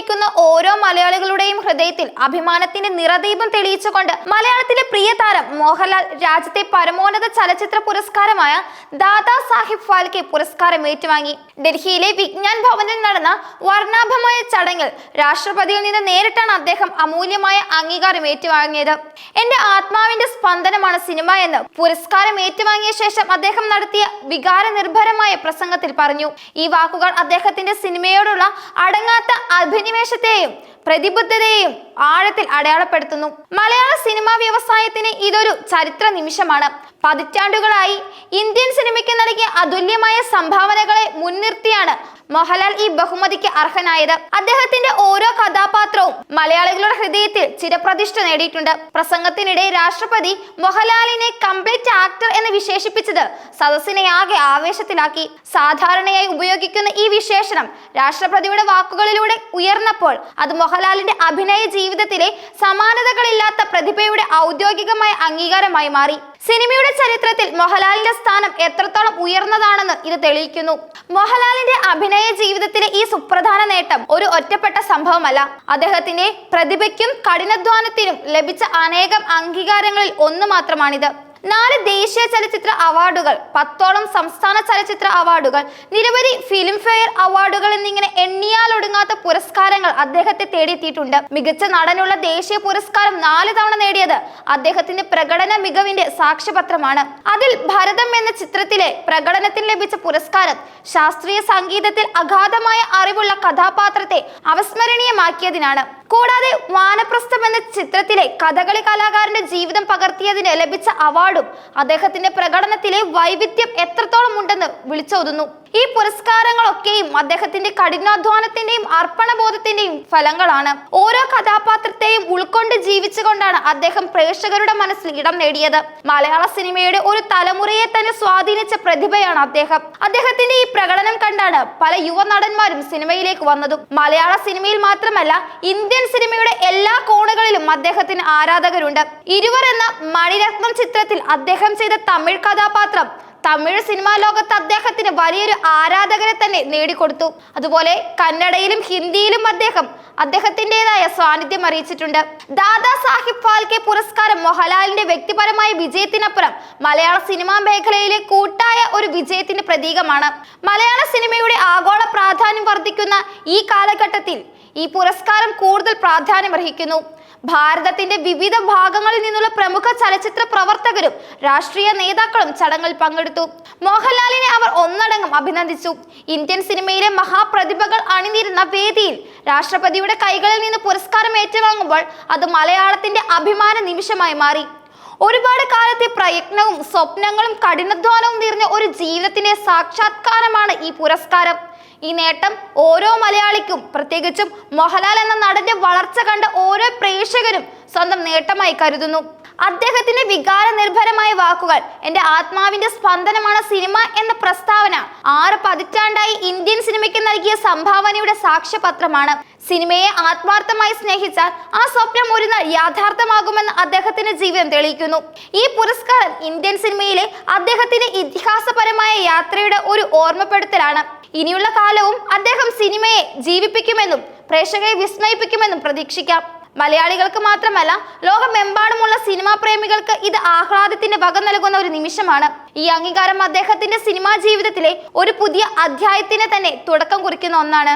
സ്നേഹിക്കുന്ന ഓരോ മലയാളികളുടെയും ഹൃദയത്തിൽ അഭിമാനത്തിന്റെ നിറദീപം തെളിയിച്ചുകൊണ്ട് മലയാളത്തിലെ പ്രിയ താരം മോഹൻലാൽ രാജ്യത്തെ പരമോന്നത ചലച്ചിത്ര പുരസ്കാരമായ ദാദാ സാഹിബ് ഫാൽക്കെ പുരസ്കാരം ഏറ്റുവാങ്ങി. ഡൽഹിയിലെ വിജ്ഞാൻ ഭവനിൽ നടന്ന വർണാഭമായ ചടങ്ങിൽ രാഷ്ട്രപതിയിൽ നിന്ന് നേരിട്ടാണ് അദ്ദേഹം അമൂല്യമായ അംഗീകാരം ഏറ്റുവാങ്ങിയത്. എന്റെ ആത്മാവിന്റെ സ്പന്ദനമാണ് സിനിമ എന്ന് പുരസ്കാരം ഏറ്റുവാങ്ങിയ ശേഷം അദ്ദേഹം നടത്തിയ വികാര നിർഭരമായ പ്രസംഗത്തിൽ പറഞ്ഞു. ഈ വാക്കുകൾ അദ്ദേഹത്തിന്റെ സിനിമയോടുള്ള അടങ്ങാത്ത അഭിനിവേശത്തെയും പ്രതിബദ്ധതയെയും ആഴത്തിൽ അടയാളപ്പെടുത്തുന്നു. മലയാള സിനിമാ വ്യവസായത്തിന് ഇതൊരു ചരിത്ര നിമിഷമാണ്. പതിറ്റാണ്ടുകളായി ഇന്ത്യൻ സിനിമയ്ക്ക് നൽകിയ അതുല്യമായ സംഭാവനകളെ മുൻനിർത്തിയാണ് മോഹൻലാൽ ഈ ബഹുമതിക്ക് അർഹനായത് അദ്ദേഹത്തിന്റെ ഓരോ കഥാപാത്രവും മലയാളികളുടെ ഹൃദയത്തിൽ ചിരപ്രതിഷ്ഠ നേടിയിട്ടുണ്ട്. പ്രസംഗത്തിനിടെ രാഷ്ട്രപതി മോഹൻലാലിനെ കംപ്ലീറ്റ് ആക്ടർ എന്ന് വിശേഷിപ്പിച്ചത് സദസ്സിനെ ആകെ ആവേശത്തിലാക്കി. സാധാരണയായി ഉപയോഗിക്കുന്ന ഈ വിശേഷണം രാഷ്ട്രപതിയുടെ വാക്കുകളിലൂടെ ഉയർന്നപ്പോൾ അത് മോഹൻലാലിന്റെ അഭിനയ ജീവിതത്തിലെ സമാനതകളില്ലാത്ത പ്രതിഭയുടെ ഔദ്യോഗികമായ അംഗീകാരമായി മാറി. സിനിമയുടെ ചരിത്രത്തിൽ മോഹൻലാലിന്റെ സ്ഥാനം എത്രത്തോളം ഉയർന്നതാണെന്ന് ഇത് തെളിയിക്കുന്നു. മോഹൻലാലിന്റെ അഭിനയ ജീവിതത്തിലെ ഈ സുപ്രധാന നേട്ടം ഒരു ഒറ്റപ്പെട്ട സംഭവമല്ല. അദ്ദേഹത്തിന്റെ പ്രതിഭയ്ക്കും കഠിനാധ്വാനത്തിനും ലഭിച്ച അനേകം അംഗീകാരങ്ങളിൽ ഒന്ന് മാത്രമാണിത്. നാല് ദേശീയ ചലച്ചിത്ര അവാർഡുകൾ പത്തോളം സംസ്ഥാന ചലച്ചിത്ര അവാർഡുകൾ നിരവധി ഫിലിം ഫെയർ അവാർഡുകൾ എന്നിങ്ങനെ എണ്ണിയാലൊടുങ്ങാത്ത പുരസ്കാരങ്ങൾ അദ്ദേഹത്തെ തേടിയെത്തിയിട്ടുണ്ട്. മികച്ച നടനുള്ള ദേശീയ പുരസ്കാരം നാല് തവണ നേടിയത് അദ്ദേഹത്തിന്റെ പ്രകടന മികവിന്റെ സാക്ഷ്യപത്രമാണ്. അതിൽ ഭരതം എന്ന ചിത്രത്തിലെ പ്രകടനത്തിന് ലഭിച്ച പുരസ്കാരം ശാസ്ത്രീയ സംഗീതത്തിൽ അഗാധമായ അറിവുള്ള കഥാപാത്രത്തെ അവിസ്മരണീയമാക്കിയതിനാണ്. കൂടാതെ വാനപ്രസ്ഥം എന്ന ചിത്രത്തിലെ കഥകളി കലാകാരന്റെ ജീവിതം പകർത്തിയതിന് ലഭിച്ച അവാർഡും അദ്ദേഹത്തിന്റെ പ്രകടനത്തിലെ വൈവിധ്യം എത്രത്തോളം ഉണ്ടെന്ന് വിളിച്ചോതുന്നു. ഈ പുരസ്കാരങ്ങളൊക്കെയും അദ്ദേഹത്തിന്റെ കഠിനാധ്വാനത്തിന്റെയും അർപ്പണബോധത്തിന്റെയും ഫലങ്ങളാണ്. ഓരോ കഥാപാത്രത്തെയും ഉൾക്കൊണ്ട് ജീവിച്ചുകൊണ്ടാണ് അദ്ദേഹം പ്രേക്ഷകരുടെ മനസ്സിൽ ഇടം നേടിയത്. മലയാള സിനിമയുടെ ഒരു തലമുറയെ തന്നെ സ്വാധീനിച്ച പ്രതിഭയാണ് അദ്ദേഹം. അദ്ദേഹത്തിന്റെ ഈ പ്രകടനം കണ്ടാണ് പല യുവ നടന്മാരും സിനിമയിലേക്ക് വന്നതും. മലയാള സിനിമയിൽ മാത്രമല്ല ഇന്ത്യൻ സിനിമയുടെ എല്ലാ കോണുകളിലും അദ്ദേഹത്തിന് ആരാധകരുണ്ട്. ഇരുവർ എന്ന മണിരത്നം ചിത്രത്തിൽ അദ്ദേഹം ചെയ്ത തമിഴ് കഥാപാത്രം തമിഴ് സിനിമാ ലോകത്ത് അദ്ദേഹത്തിന് വലിയൊരു ആരാധകരെ തന്നെ നേടിക്കൊടുത്തു. അതുപോലെ കന്നഡയിലും ഹിന്ദിയിലും അദ്ദേഹം അദ്ദേഹത്തിന്റെതായ സാന്നിധ്യം അറിയിച്ചിട്ടുണ്ട്. ദാദാ സാഹിബ് ഫാൽക്കെ പുരസ്കാരം മോഹൻലാലിന്റെ വ്യക്തിപരമായ വിജയത്തിനപ്പുറം മലയാള സിനിമാ മേഖലയിലെ കൂട്ടായ ഒരു വിജയത്തിന്റെ പ്രതീകമാണ്. മലയാള സിനിമയുടെ ആഗോള പ്രാധാന്യം വർദ്ധിക്കുന്ന ഈ കാലഘട്ടത്തിൽ ഈ പുരസ്കാരം കൂടുതൽ പ്രാധാന്യമർഹിക്കുന്നു ഭാരതത്തിന്റെ വിവിധ ഭാഗങ്ങളിൽ നിന്നുള്ള പ്രമുഖ ചലച്ചിത്ര പ്രവർത്തകരും രാഷ്ട്രീയ നേതാക്കളും ചടങ്ങിൽ പങ്കെടുത്തു. മോഹൻലാലിനെ അവർ ഒന്നടങ്കം അഭിനന്ദിച്ചു. ഇന്ത്യൻ സിനിമയിലെ മഹാപ്രതിഭകൾ അണിനിരുന്ന വേദിയിൽ രാഷ്ട്രപതിയുടെ കൈകളിൽ നിന്ന് പുരസ്കാരം ഏറ്റുവാങ്ങുമ്പോൾ അത് മലയാളത്തിന്റെ അഭിമാന നിമിഷമായി മാറി. ഒരുപാട് കാലത്തെ പ്രയത്നവും സ്വപ്നങ്ങളും കഠിനധ്വാനവും നിറഞ്ഞ ഒരു ജീവിതത്തിന്റെ സാക്ഷാത്കാരമാണ് ഈ പുരസ്കാരം. ഈ നേട്ടം ഓരോ മലയാളിക്കും പ്രത്യേകിച്ചും മോഹൻലാൽ എന്ന നടന്റെ വളർച്ച കണ്ട ഓരോ പ്രേക്ഷകരും സ്വന്തം നേട്ടമായി കരുതുന്നു. അദ്ദേഹത്തിന്റെ വികാര നിർഭരമായ വാക്കുകൾ എന്റെ ആത്മാവിന്റെ സ്പന്ദനമാണ് സിനിമ എന്ന പ്രസ്താവന ആറ് പതിറ്റാണ്ടായി ഇന്ത്യൻ സിനിമയ്ക്ക് നൽകിയ സംഭാവനയുടെ സാക്ഷ്യപത്രമാണ്. സിനിമയെ ആത്മാർത്ഥമായി സ്നേഹിച്ചാൽ ആ സ്വപ്നം ഒരു നാൾ യാഥാർത്ഥ്യമാകുമെന്ന് അദ്ദേഹത്തിന്റെ ജീവിതം തെളിയിക്കുന്നു. ഈ പുരസ്കാരം ഇന്ത്യൻ സിനിമയിലെ അദ്ദേഹത്തിന്റെ ഇതിഹാസപരമായ യാത്രയുടെ ഒരു ഓർമ്മപ്പെടുത്തലാണ്. ഇനിയുള്ള കാലവും അദ്ദേഹം സിനിമയെ ജീവിപ്പിക്കുമെന്നും പ്രേക്ഷകരെ വിസ്മയിപ്പിക്കുമെന്നും പ്രതീക്ഷിക്കാം. മലയാളികൾക്ക് മാത്രമല്ല ലോകമെമ്പാടുമുള്ള സിനിമാ പ്രേമികൾക്ക് ഇത് ആഹ്ലാദത്തിന്റെ വക നൽകുന്ന ഒരു നിമിഷമാണ്. ഈ അംഗീകാരം അദ്ദേഹത്തിന്റെ സിനിമാ ജീവിതത്തിലെ ഒരു പുതിയ അധ്യായത്തിന് തന്നെ തുടക്കം കുറിക്കുന്ന ഒന്നാണ്.